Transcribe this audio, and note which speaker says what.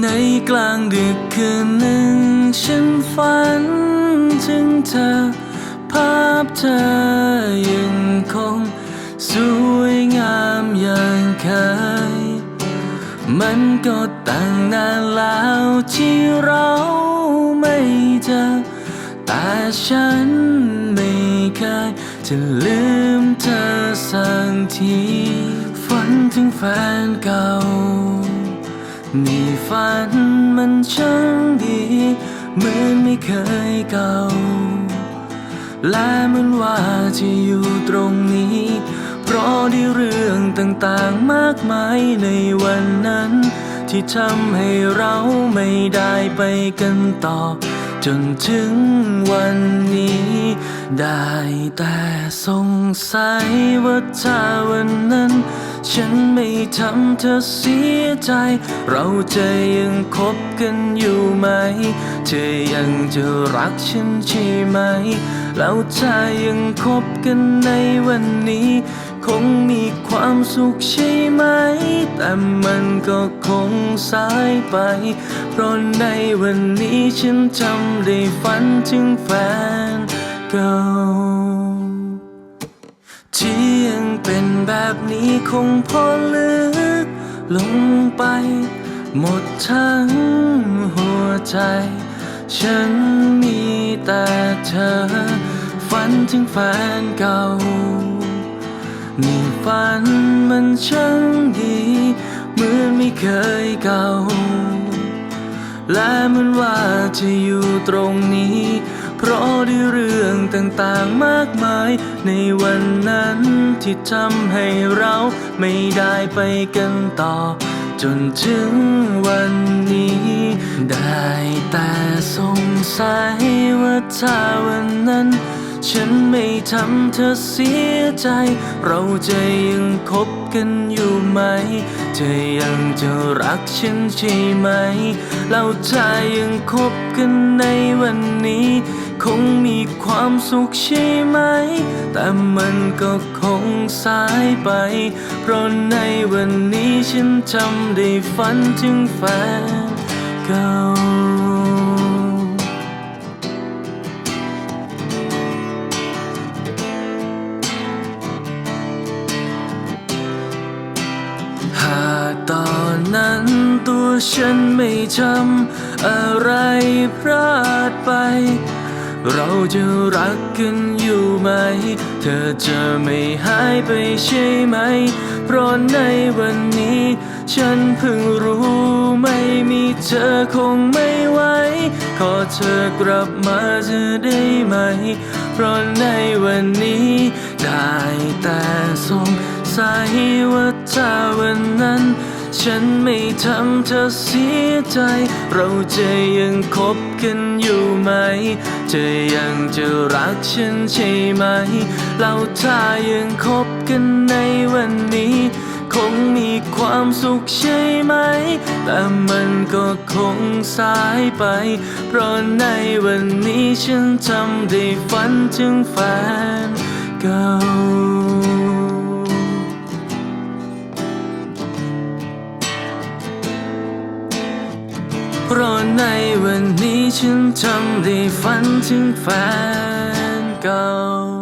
Speaker 1: ในกลางดึกคืนหนึ่ง ฉันฝันถึงเธอ ภาพเธอยังคง สวยงามอย่างเคย มันก็ตั้งนานแล้วที่เราไม่เจอ แต่ฉันไม่เคยจะลืมเธอสักที ฝันถึงแฟนเก่า นี่ฝันมันช่างดี เหมือนไม่เคยเก่า และเหมันว่าจะอยู่ตรงนี้ เพราะได้เรื่องต่างๆมากมายในวันนั้น ที่ทำให้เราไม่ได้ไปกันต่อ จนถึงวันนี้ ได้แต่สงสัยว่าถ้าวันนั้น ฉันไม่ทำเธอเสียใจ เราจะยังคบกันอยู่ไหม เธอยังจะรักฉันใช่ไหมเราจะยังคบกันในวันนี้ คงมีความสุขใช่ไหม แต่มันก็คงสายไป เพราะในวันนี้ฉันจำได้ฝันถึงแฟนเก่าที่ยัง เป็นแบบนี้คงพอลึก ลงไป หมดทั้งหัวใจ ฉันมีแต่เธอ ฝันถึงแฟนเก่านี่ฝันมันช่างดีเหมือนไม่เคยเก่า และมันว่าจะอยู่ตรงนี้ เพราะด้วยเรื่องต่างๆมากมาย ในวันนั้นที่ทำให้เราไม่ได้ไปกันต่อ จนถึงวันนี้ ได้แต่สงสัยว่าถ้าวันนั้น ฉันไม่ทำเธอเสียใจ เราจะยังคบกันอยู่ไหม เธอยังจะรักฉันใช่ไหม เราจะยังคบกันในวันนี้ คงมีความสุขใช่ไหม แต่มันก็คงสายไป เพราะในวันนี้ฉันจำได้ฝันถึงแฟนเก่าหากตอนนั้นตัวฉันไม่ทำอะไรพลาดไป เราจะรักกันอยู่ไหม เธอจะไม่หายไปใช่ไหม เพราะในวันนี้ ฉันเพิ่งรู้ไม่มีเธอคงไม่ไหว ขอเธอกลับมาจะได้ไหม เพราะในวันนี้ได้แต่สงสัยว่าถ้าวันนั้นฉันไม่ทำเธอเสียใจ เราจะยังคบกันอยู่ ไหม เธอยังจะรักฉันใช่ไหม เราถ้ายังคบกันในวันนี้ คงมีความสุขใช่ไหม แต่มันก็คงสายไป เพราะในวันนี้ฉันจำได้ฝันถึงแฟนเก่า ราะในวันนี้ฉันจำได้ฝันถึงแฟนเก่า